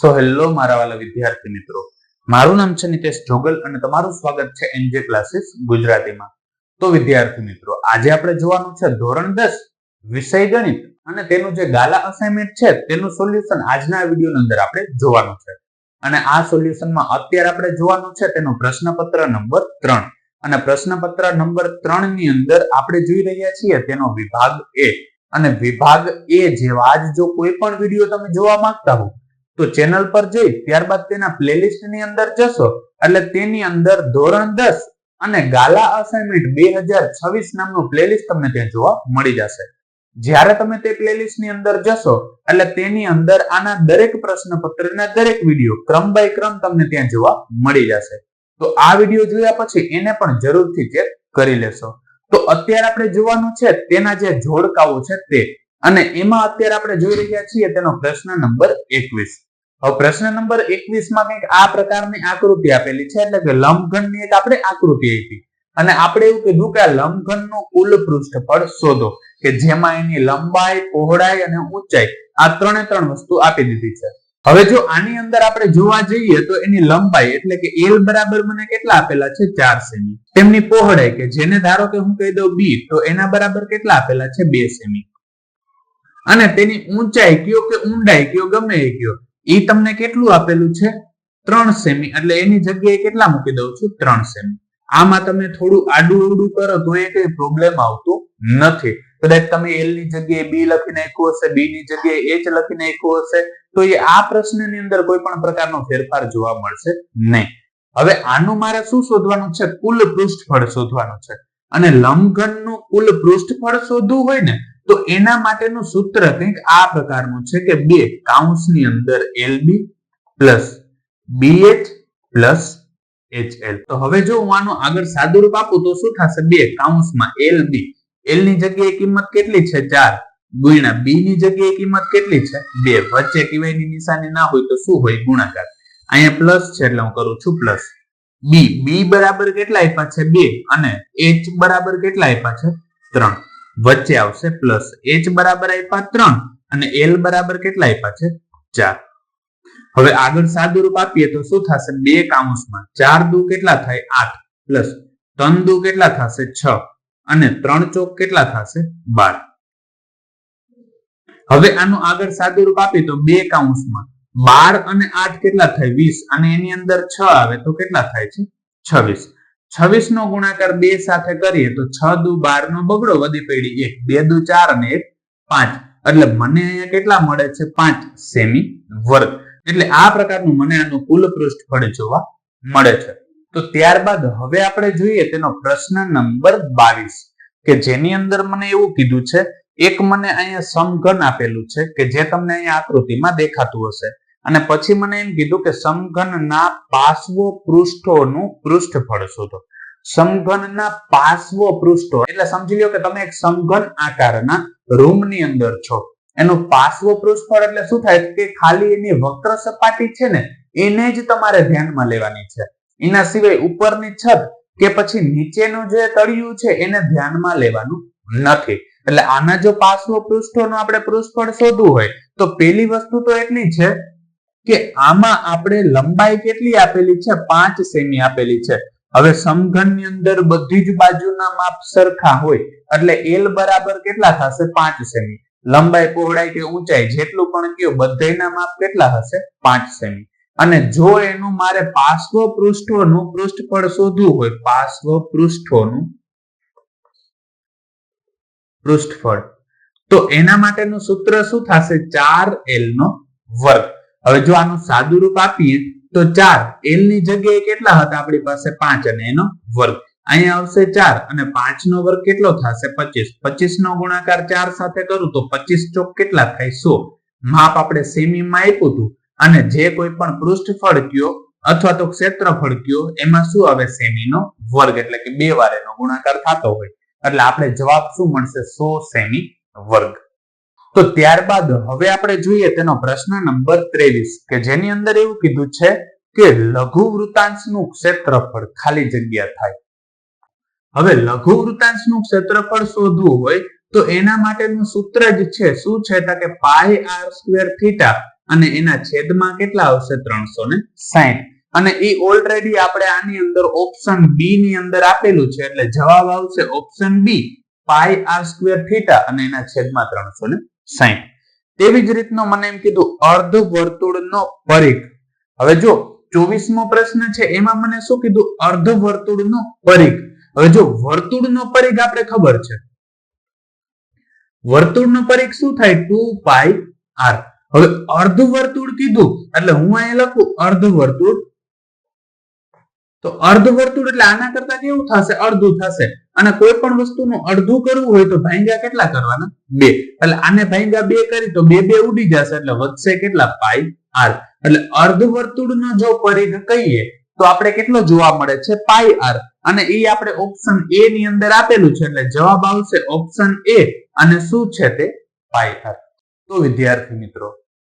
So hello મારા વાલા વિદ્યાર્થી મિત્રો. મારું નામ છે નિતેશ જોગલ અને તમારું સ્વાગત છે એનજે ક્લાસીસ ગુજરાતીમાં. તો વિદ્યાર્થી મિત્રો, આજે આપણે જોવાનું છે ધોરણ દસ, વિષય ગણિત. અને તેનું જે ગાલા અસાઇનમેન્ટ છે, તેનું સોલ્યુશન આજના વીડિયો અંદર આપણે જોવાનું છે. અને આ સોલ્યુશનમાં અત્યારે આપણે જોવાનું છે તેનો પ્રશ્નપત્ર નંબર ત્રણ. અને પ્રશ્નપત્ર નંબર ત્રણની અંદર આપણે જોઈ રહ્યા છીએ તેનો વિભાગ એ. અને વિભાગ એ જેવા જ જો કોઈ પણ વીડિયો તમે જોવા માંગતા હો તો ચેનલ પર જઈ ત્યારબાદ તેના પ્લેલિસ્ટની અંદર જશો. એટલે તેની અંદર ધોરણ દસ અને ગાલા અસાઇનમેન્ટ બે હજાર છવ્વીસ નામનું પ્લેલિસ્ટ તમને ત્યાં જોવા મળી જશે. જ્યારે તમે તે પ્લેલિસ્ટની અંદર જશો, એટલે તેની અંદર આના દરેક પ્રશ્નપત્રના દરેક વીડિયો ક્રમ બાય ક્રમ તમને ત્યાં જોવા મળી જશે. તો આ વીડિયો જોયા પછી એને પણ જરૂરથી ચેક કરી લેશો. તો અત્યારે આપણે જોવાનું છે તેના જે જોડકાઓ છે તે. અને એમાં અત્યારે આપણે જોઈ રહ્યા છીએ તેનો પ્રશ્ન નંબર એકવીસ. હવે પ્રશ્ન નંબર એકવીસમાં કંઈક આ પ્રકારની આકૃતિ આપેલી છે, એટલે કે લંબઘનની એક આપણે આકૃતિ આપી. અને આપણે એવું કીધું કે આ લંબઘનનું કુલ પૃષ્ઠફળ શોધો, કે જેમાં એની લંબાઈ, પહોળાઈ અને ઊંચાઈ આ ત્રણે ત્રણ વસ્તુ આપી દીધી છે. હવે જો આની અંદર આપણે જોવા જઈએ તો એની લંબાઈ એટલે કે એલ બરાબર મને કેટલા આપેલા છે? ચાર સેમી. તેમની પહોળાઈ કે જેને ધારો કે હું કહી દઉં બી તો એના બરાબર કેટલા આપેલા છે? બે સેમી. અને તેની ઊંચાઈ કયો કે ઊંડાઈ કયો ગમે એ કયો. એ તમને કેટલું આપેલું છે? ત્રણ સેમી. એટલે એની જગ્યાએ કેટલા મૂકી દઉં છું? ત્રણ સેમી. આમાં તમે થોડું આડું અવડું કરો તો એ કઈ પ્રોબ્લેમ આવતો નથી. કદાચ તમે એલની જગ્યાએ બી લખી નાખ્યું હશે બી ની જગ્યાએ એચ લખી નાખ્યું હશે, તો એ આ પ્રશ્નની અંદર કોઈ પણ પ્રકારનો ફેરફાર જોવા મળશે નહીં. હવે આનું મારે શું શોધવાનું છે? કુલ પૃષ્ઠફળ શોધવાનું છે. અને લંબઘનનું કુલ પૃષ્ઠફળ શોધવું હોય ને તો એના માટેનું સૂત્ર કંઈક આ પ્રકારનું છે કે બે કાઉન્સની અંદર L B plus BH plus H L. તો હવે જો હું આનું આગળ સાદુરૂપ આપું તો શું થશે? બે કાઉન્સમાં એલબી એલની જગ્યાએ કિંમત કેટલી છે? ચાર. ગુણ્યા બી ની જગ્યાએ કિંમત કેટલી છે? બે. વચ્ચે કિવાયની નિશાની ના હોય તો શું હોય? ગુણાકાર. અહીંયા પ્લસ છે એટલે હું કરું છું પ્લસ. બી. બી બરાબર કેટલા આપ્યા છે? બે. અને એચ બરાબર કેટલા આપ્યા છે? ત્રણ. વચ્ચે આવશે પ્લસ એચ બરાબર આપ્યા ત્રણ અને એલ બરાબર કેટલા આપ્યા છે? ચાર. હવે આગળ સાદુરૂપ આપીએ તો શું થશે? બે કાઉન્સમાં ચાર દુ કેટલા થાય? આઠ. પ્લસ ત્રણ દુ કેટલા થશે? છ. અને ત્રણ ચોક કેટલા થશે? બાર. હવે આનું આગળ સાદુરૂપ આપીએ તો બે કાઉન્સમાં બાર અને આઠ કેટલા થાય? વીસ. અને એની અંદર છ આવે તો કેટલા થાય છે? છવ્વીસ. છવ્વીસ નો ગુણાકાર બે સાથે કરીએ તો છ દુ બાર નો બગડો વધી પડી એક, બે દુ ચાર અને એક પાંચ. એટલે મને અહીંયા કેટલા મળે છે? પાંચ સેમી વર્ગ. એટલે આ પ્રકારનું મને આનું કુલ પૃષ્ઠફળ જોવા મળે છે. તો ત્યારબાદ હવે આપણે જોઈએ તેનો પ્રશ્ન નંબર બાવીસ, કે જેની અંદર મને એવું કીધું છે, એક મને અહીંયા સમઘન આપેલું છે, કે જે તમને અહીંયા આકૃતિમાં દેખાતું હશે. અને પછી મને એમ કીધું કે સમઘનના પાર્શ્વ પૃષ્ઠોનું પૃષ્ઠફળ શોધો. સમઘનના પાર્શ્વ પૃષ્ઠો એટલે સમજી લો કે તમે એક સમઘન આકારના રૂમની અંદર છો. એનું પાર્શ્વ પૃષ્ઠફળ એટલે શું થાય? કે ખાલી એની વક્ર સપાટી છે ને, એને જ તમારે ધ્યાનમાં લેવાની છે. એના સિવાય ઉપરની છત કે પછી નીચેનું જે તળિયું છે, એને ધ્યાનમાં લેવાનું નથી. એટલે આના જો પાર્શ્વ પૃષ્ઠોનું આપણે પૃષ્ઠફળ શોધવું હોય, તો પેલી વસ્તુ તો એટલી છે કે આમાં આપણે લંબાઈ કેટલી આપેલી છે? પાંચ સેમી આપેલી છે. હવે સમઘનની અંદર બધી જ બાજુના માપ સરખા હોય, એટલે એલ બરાબર કેટલા થશે? પાંચ સેમી. લંબાઈ પહોળાઈ કે ઊંચાઈ, જેટલું પણ કયો, બધાના માપ કેટલા હશે? પાંચ સેમી. અને જો એનું મારે પાર્શ્વ પૃષ્ઠોનું પૃષ્ઠફળ શોધવું હોય પાર્શ્વ પૃષ્ઠોનું પૃષ્ઠફળ, તો એના માટેનું સૂત્ર શું થશે? ચાર એલ નો વર્ગ. હવે જો આનું સાદું રૂપ આપીએ, તો ચાર એલની જગ્યાએ કેટલા હતા? આપણી પાસે પાંચ અને એનો વર્ગ. અહીંયા આવશે ચાર અને પાંચ નો વર્ગ કેટલો થશે? પચીસ. પચીસ નો ગુણાકાર ચાર સાથે કરું તો પચીસ ચોક કેટલા થાય? સો. માપ આપણે સેમીમાં આપ્યું હતું. અને જે કોઈ પણ પૃષ્ઠફળ કયો અથવા તો ક્ષેત્રફળ કયો, એમાં શું આવે? સેમી નો વર્ગ. એટલે કે બે વાર એનો ગુણાકાર થતો હોય. એટલે આપણે જવાબ શું મળશે? સો સેમી વર્ગ. તો ત્યારબાદ હવે આપણે જોઈએ તેનો પ્રશ્ન નંબર ત્રેવીસ, કે જેની અંદર એવું કીધું છે કે લઘુ વૃતાંશનું ક્ષેત્રફળ ખાલી જગ્યા થાય. હવે લઘુ વૃતાંશનું ક્ષેત્રફળ શોધવું હોય તો એના માટેનું સૂત્ર જ છે. શું છે? તો કે પાઈ આર સ્ક્વેર થીટા અને એના છેદમાં કેટલા આવશે? ત્રણસો ને સાહીઠ અને એ ઓલરેડી આપણે આની અંદર ઓપ્શન બી ની અંદર આપેલું છે. એટલે જવાબ આવશે option B pi r square theta અને એના છેદમાં ત્રણસો ને સાહીઠ તેવી જ રીતનો મને એમ કીધું, અર્ધ વર્તુળનો પરિઘ. હવે જો ચોવીસમો પ્રશ્ન છે, એમાં મને શું કીધું? અર્ધ વર્તુળનો પરિઘ. હવે જો વર્તુળનો પરિઘ આપણે ખબર છે, વર્તુળનો પરિઘ શું થાય? Two pi r. હવે અર્ધ વર્તુળ કીધું, એટલે હું અહીંયા લખું, અર્ધ વર્તુળ તો અર્ધ વર્તુળ એટલે આના કરતા કેવું થશે, અડધું થશે. અને કોઈ પણ વસ્તુનું અડધું કરવું હોય તો ભાંગ્યા કેટલા કરવાના? બે. એટલે આને ભાંગ્યા બે કરી તો બે બે ઉડી જશે, એટલે વધશે કેટલા? Pi r. એટલે અર્ધ વર્તુળનો જો પરિઘ કહીએ, તો આપણે કેટલો જોવા મળે છે? Pi r. અને એ આપણે ઓપ્શન એ ની અંદર આપેલું છે, એટલે જવાબ આવશે ઓપ્શન એ અને શું છે તે? Pi r. તો વિદ્યાર્થી મિત્રો